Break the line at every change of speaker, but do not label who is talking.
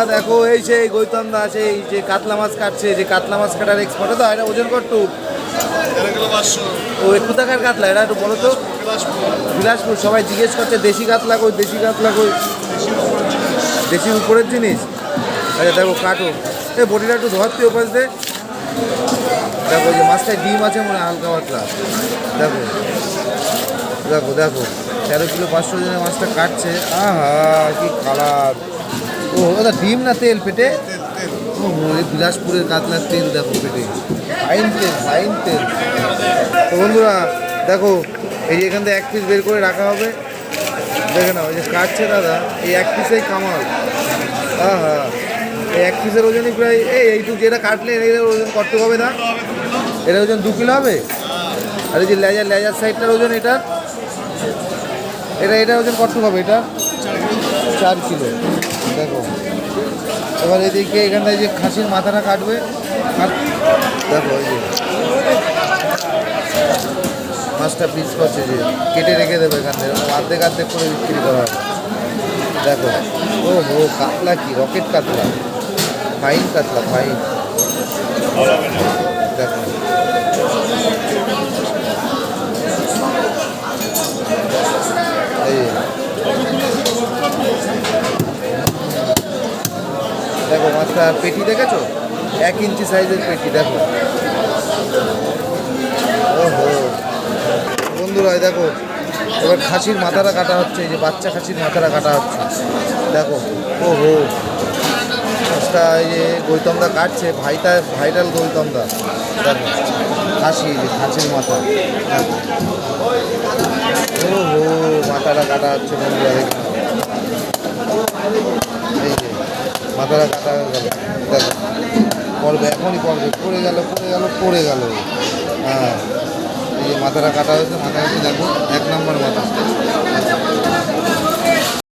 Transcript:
বন্ধুরা দেখো, এই সেই গৌতম দা আছে, এই যে কাতলা মাছ কাটছে যে কাতলা মাছ কাটার এক্সপার্ট তো, এটা ওজন
দেড়
ও একটু টাকার কাতলা? এটা একটু বলো তো। বিলাসপুর। সবাই জিজ্ঞেস করছে, দেশি কাতলা কই, দেশি কাতলা কই? দেশির উপরের জিনিস? আচ্ছা দেখো, কাটো। এই বডিটা একটু ধরতে ওপাশ দে। দেখো যে মাছটায় ডিম আছে মনে হালকা পাতলা। দেখো দেখো দেখো। তেরো কিলো পাঁচশো জনের মাছটা কাটছে। আহা, কি কালার। ও ওটা ডিম না তেল পেটে? ও বিলাসপুরের কাতলার তেল দেখো পেটে। ফাইন তেল ফাইন তেল। তো বন্ধুরা দেখো এই যে এখান থেকে এক পিস বের করে রাখা হবে। দেখে নাও এই যে কাটছে দাদা এই এক পিসেই কামাল। আহা এই এক পিসের ওজনই প্রায় এই এইটুকু যেটা কাটলে এর ওজন কত হবে না? এটা ওজন দু কিলো হবে? আর এই যে লেজার লেজার সাইডটার ওজন এটা এটা এটা ওজন কত হবে এটা? চার কিলো। দেখো। এবার এদিকে এখানটায় যে খাসির মাথাটা কাটবে দেখো এই যে মাছটা পিস করছে যে, কেটে রেখে দেবে এখান অর্ধেক অর্ধেক করে বিক্রি করা দেখো ও হো কাতলা কি, রকেট কাতলা। ফাইন কাতলা, ফাইন। দেখো। এই। দেখো, মাছটা পেটি দেখেছ? এক ইঞ্চি সাইজের পেটি, দেখো। ওহো। বন্ধুরা দেখো, এবার খাসির মাথাটা কাটা হচ্ছে, এই যে বাচ্চা খাসির মাথাটা কাটা হচ্ছে। দেখো, ওহো। মাছটা এই যে গৌতমদা কাটছে, ভাইটা ভাইটাল গৌতমদা। দেখো, খাসি খাসির মাথা। ওহো, মাথাটা কাটা হচ্ছে বন্ধুরা মাথাটা কাটা হয়ে গেল। পড়বে এখনই পড়বে, পড়ে গেল পড়ে গেল পড়ে গেল। হ্যাঁ এই যে মাথাটা কাটা হয়েছে মাথা কাটি দেখো, এক নম্বর